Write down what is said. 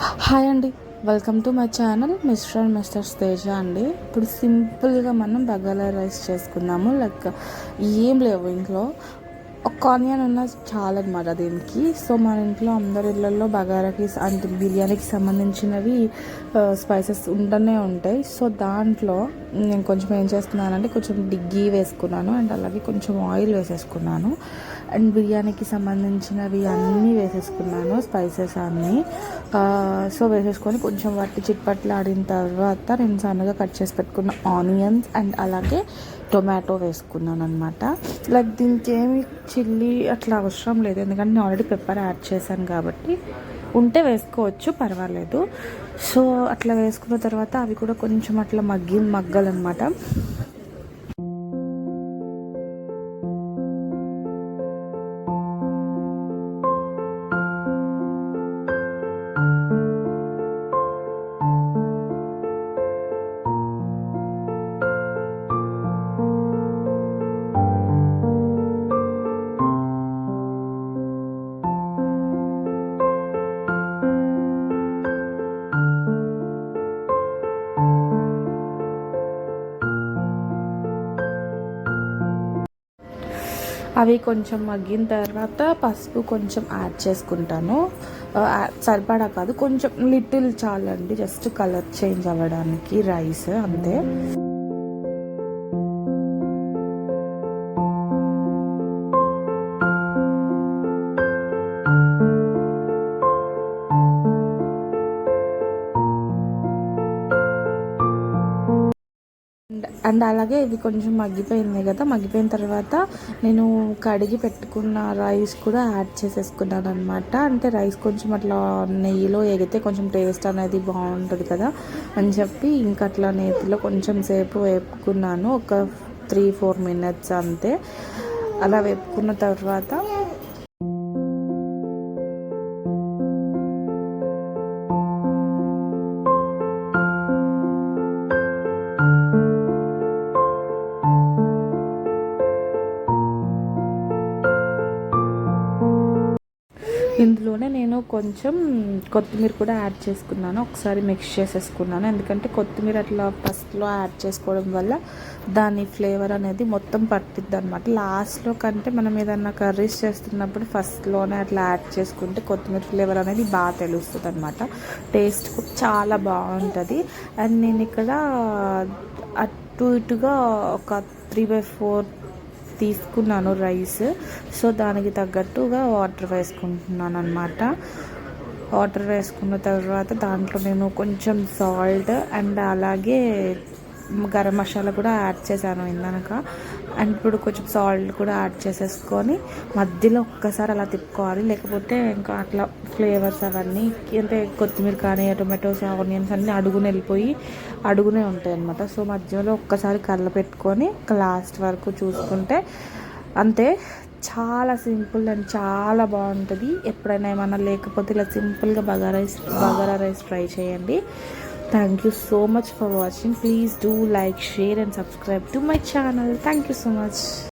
Hi అండి. Welcome to my channel mister and Mrs Teja అండి. ఇప్పుడు సింపుల్గా మనం బగాలా రైస్ చేసుకుందాము. లైక్ ఏం లేవు ఇంట్లో. ఒక ఆనియన్ ఉన్న చాలా అనమాట దీనికి. సో మన ఇంట్లో అందరి ఇళ్ళల్లో బగారాకి అంటే బిర్యానీకి సంబంధించినవి స్పైసెస్ ఉంటూనే ఉంటాయి. సో దాంట్లో నేను కొంచెం ఏం చేస్తున్నానంటే కొంచెం డిగ్గీ వేసుకున్నాను అండ్ అలాగే కొంచెం ఆయిల్ వేసేసుకున్నాను. అండ్ బిర్యానీకి సంబంధించినవి అన్నీ వేసేసుకున్నాను స్పైసెస్ అన్నీ. సో వేసేసుకొని కొంచెం వాటి చిట్పట్లు ఆడిన తర్వాత నేను సన్నగా కట్ చేసి పెట్టుకున్న ఆనియన్స్ అండ్ అలాగే టొమాటో వేసుకున్నాను అనమాట లైక్ దీనికి ఏమి చిల్లీ అట్లా అవసరం లేదు. ఎందుకంటే నేను ఆల్రెడీ పెప్పర్ యాడ్ చేశాను కాబట్టి. ఉంటే వేసుకోవచ్చు పర్వాలేదు. సో అట్లా వేసుకున్న తర్వాత అవి కూడా కొంచెం అట్లా మగ్గి మగ్గాలన్నమాట అవి కొంచెం మగ్గిన తర్వాత పసుపు కొంచెం యాడ్ చేసుకుంటాను. సరిపడా కాదు కొంచెం లిటిల్ చాలండి జస్ట్ కలర్ చేంజ్ అవ్వడానికి రైస్ అంతే. అండ్ అలాగే ఇది కొంచెం మగ్గిపోయింది కదా మగ్గిపోయిన తర్వాత నేను కడిగి పెట్టుకున్న రైస్ కూడా యాడ్ చేసేసుకున్నాను అనమాట అంటే రైస్ కొంచెం అట్లా నెయ్యిలో ఎగితే కొంచెం టేస్ట్ అనేది బాగుంటుంది కదా అని చెప్పి ఇంకా అట్లా నేతిలో కొంచెం సేపు వేపుకున్నాను. ఒక త్రీ ఫోర్ మినిట్స్ అంతే. అలా వేపుకున్న తర్వాత ఇందులోనే నేను కొంచెం కొత్తిమీర కూడా యాడ్ చేసుకున్నాను. ఒకసారి మిక్స్ చేసేసుకున్నాను. ఎందుకంటే కొత్తిమీర అట్లా ఫస్ట్లో యాడ్ చేసుకోవడం వల్ల దాని ఫ్లేవర్ అనేది మొత్తం పట్టిద్ది అనమాట లాస్ట్లో కంటే మనం ఏదన్నా కర్రీస్ చేస్తున్నప్పుడు ఫస్ట్లోనే అట్లా యాడ్ చేసుకుంటే కొత్తిమీర ఫ్లేవర్ అనేది బాగా తెలుస్తుంది అనమాట టేస్ట్ చాలా బాగుంటుంది. అండ్ నేను ఇక్కడ అటు ఇటుగా ఒక త్రీ బై ఫోర్ తీసుకున్నాను రైస్. సో దానికి తగ్గట్టుగా వాటర్ వేసుకుంటున్నాను అనమాట వాటర్ వేసుకున్న తర్వాత దాంట్లో నేను కొంచెం సాల్ట్ అండ్ అలాగే గరం మసాలా కూడా యాడ్ చేశాను ఇందాక. అండ్ ఇప్పుడు కొంచెం సాల్ట్ కూడా యాడ్ చేసేసుకొని మధ్యలో ఒక్కసారి అలా తిప్పుకోవాలి. లేకపోతే ఇంకా అట్లా ఫ్లేవర్స్ అవన్నీ అంటే కొత్తిమీర కానీ టొమాటోస్ ఆనియన్స్ అన్నీ అడుగుని వెళ్ళిపోయి అడుగునే ఉంటాయి అనమాట సో మధ్యలో ఒక్కసారి కళ్ళ పెట్టుకొని లాస్ట్ వరకు చూసుకుంటే అంతే. చాలా సింపుల్ అండ్ చాలా బాగుంటుంది. ఎప్పుడైనా ఏమైనా లేకపోతే ఇలా సింపుల్గా bagara rice bagara rice try చేయండి. Thank you so much for watching. Please do like, share and subscribe to my channel. Thank you so much.